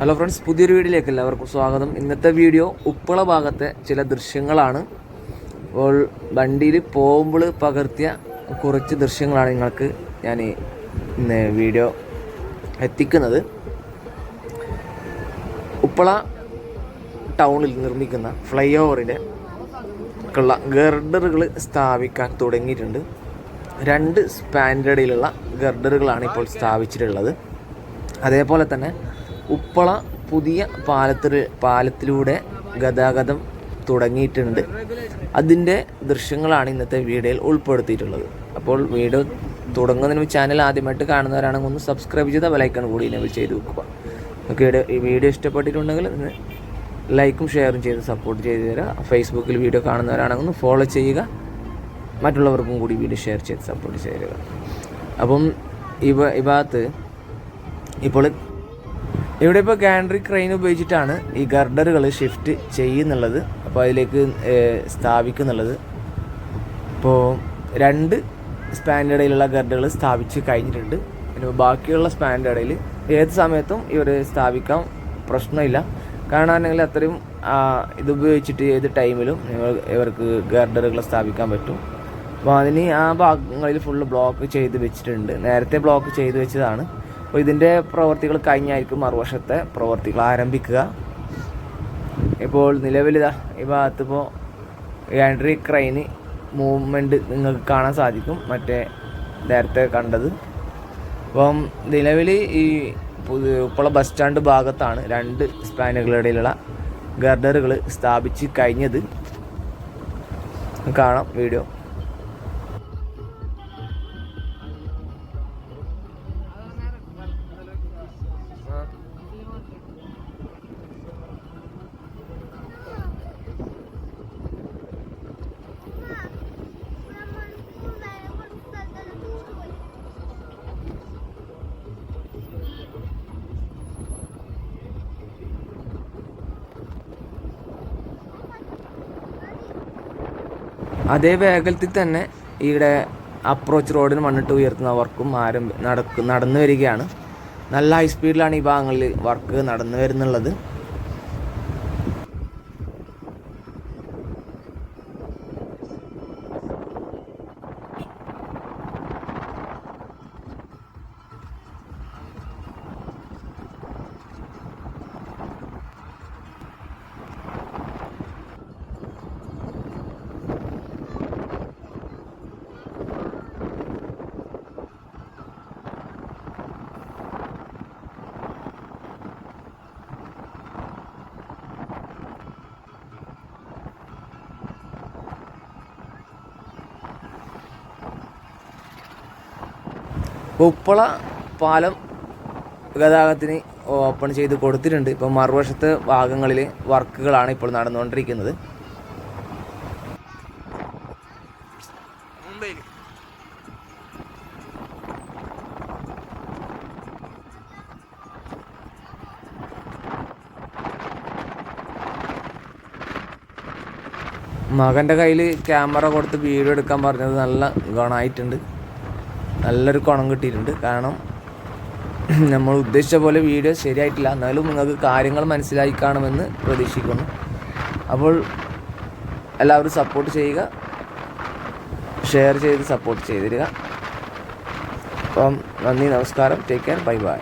Hello friends പുതിയൊരു വീഡിയോയിലേക്ക് എല്ലാവർക്കും സ്വാഗതം. ഇന്നത്തെ വീഡിയോ ഉപ്പള ഭാഗത്തെ ചില ദൃശ്യങ്ങളാണ്. അപ്പോൾ വണ്ടിയിൽ പോകുമ്പോൾ പകർത്തിയ കുറച്ച് ദൃശ്യങ്ങളാണ് നിങ്ങൾക്ക് ഞാൻ ഇന്ന് വീഡിയോ എത്തിക്കുന്നത്. ഉപ്പള ടൗണിൽ നിർമ്മിക്കുന്ന ഫ്ലൈ ഓവറിന്റെ ഉള്ള ഗർഡറുകൾ സ്ഥാപിക്കാൻ തുടങ്ങിയിട്ടുണ്ട്. രണ്ട് സ്പാൻഡേർഡിലുള്ള ഗർഡറുകളാണ് ഇപ്പോൾ സ്ഥാപിച്ചിട്ടുള്ളത്. അതേപോലെ തന്നെ ഉപ്പള പുതിയ പാലത്തിൽ പാലത്തിലൂടെ ഗതാഗതം തുടങ്ങിയിട്ടുണ്ട്. അതിന്റെ ദൃശ്യങ്ങളാണ് ഇന്നത്തെ വീഡിയോയിൽ ഉൾപ്പെടുത്തിയിട്ടുള്ളത്. അപ്പോൾ വീഡിയോ തുടങ്ങുന്നതിന് ചാനൽ ആദ്യമായിട്ട് കാണുന്നവരാണെങ്കിൽ ഒന്ന് സബ്സ്ക്രൈബ് ചെയ്ത ബെലൈക്കൺ കൂടി എനേബിൾ ചെയ്ത് വെക്കുക. നിങ്ങൾക്ക് ഈ വീഡിയോ ഇഷ്ടപ്പെട്ടിട്ടുണ്ടെങ്കിൽ ലൈക്കും ഷെയറും ചെയ്ത് സപ്പോർട്ട് ചെയ്ത് തരാം ഫേസ്ബുക്കിൽ വീഡിയോ കാണുന്നവരാണെങ്കിൽ ഒന്ന് ഫോളോ ചെയ്യുക. മറ്റുള്ളവർക്കും കൂടി വീഡിയോ ഷെയർ ചെയ്ത് സപ്പോർട്ട് ചെയ്ത് തരിക. അപ്പം ഇവ ഈ ഭാഗത്ത് ഇപ്പോൾ ഇവിടെ ഇപ്പോൾ ഗാൻഡ്രി ക്രെയിൻ ഉപയോഗിച്ചിട്ടാണ് ഈ ഗർഡറുകൾ ഷിഫ്റ്റ് ചെയ്യുന്നുള്ളത്. അപ്പോൾ അതിലേക്ക് സ്ഥാപിക്കുന്നുള്ളത്. ഇപ്പോൾ രണ്ട് ഇടയിലുള്ള ഗർഡറുകൾ സ്ഥാപിച്ച് കഴിഞ്ഞിട്ടുണ്ട്. പിന്നെ ബാക്കിയുള്ള സ്പാൻഡേർഡിൽ ഏത് സമയത്തും ഇവർ സ്ഥാപിക്കാൻ പ്രശ്നമില്ല. കാണാനെങ്കിൽ അത്രയും ഇത് ഉപയോഗിച്ചിട്ട് ഏത് ടൈമിലും ഇവർ- ഇവർക്ക് ഗർഡറുകൾ സ്ഥാപിക്കാൻ പറ്റും. അപ്പോൾ അതിന് ആ ഭാഗങ്ങളിൽ ഫുള്ള് ബ്ലോക്ക് ചെയ്ത് വെച്ചിട്ടുണ്ട്. നേരത്തെ ബ്ലോക്ക് ചെയ്ത് വെച്ചതാണ്. അപ്പോൾ ഇതിന്റെ പ്രവർത്തികൾ കഴിഞ്ഞായിരിക്കും മറുവശത്തെ പ്രവർത്തികൾ ആരംഭിക്കുക. ഇപ്പോൾ നിലവിലിതാ ഈ ഭാഗത്ത് ഇപ്പോൾ ആൻഡ്രി ക്രൈന് മൂവ്മെന്റ് നിങ്ങൾക്ക് കാണാൻ സാധിക്കും. മറ്റേ നേരത്തെ കണ്ടത്. അപ്പം നിലവിൽ ഈ ഉപ്പള ബസ് സ്റ്റാൻഡ് ഭാഗത്താണ് രണ്ട് സ്പാനുകളിടയിലുള്ള ഗർഡറുകൾ സ്ഥാപിച്ച് കഴിഞ്ഞത്. കാണാം വീഡിയോ അതേ വേഗത്തിൽ തന്നെ ഇവിടെ അപ്രോച്ച് റോഡിന് മണ്ണിട്ട് ഉയർത്തുന്ന വർക്കും ആരംഭ നടക്കും നടന്നു വരികയാണ്. നല്ല ഹൈ സ്പീഡിലാണ് ഈ ഭാഗങ്ങളിൽ വർക്ക് നടന്നു വരുന്നുള്ളത്. ഉപ്പള പാലം ഗതാഗതത്തിന് ഓപ്പൺ ചെയ്ത് കൊടുത്തിട്ടുണ്ട്. ഇപ്പോൾ മറുവശത്തെ ഭാഗങ്ങളിൽ വർക്കുകളാണ് ഇപ്പോൾ നടന്നുകൊണ്ടിരിക്കുന്നത്. മകന്റെ കയ്യിൽ ക്യാമറ കൊടുത്ത് വീഡിയോ എടുക്കാൻ പറഞ്ഞത് നല്ല ഗുണമായിട്ടുണ്ട് നല്ലൊരു കുണം കിട്ടിയിട്ടുണ്ട്. കാരണം നമ്മൾ ഉദ്ദേശിച്ച പോലെ വീഡിയോ ശരിയായിട്ടില്ല. എന്നാലും നിങ്ങൾക്ക് കാര്യങ്ങൾ മനസ്സിലായി കാണുമെന്ന് പ്രതീക്ഷിക്കുന്നു. അപ്പോൾ എല്ലാവരും സപ്പോർട്ട് ചെയ്യുക. ഷെയർ ചെയ്ത് സപ്പോർട്ട് ചെയ്തിരിക അപ്പം നന്ദി നമസ്കാരം. Take care bye bye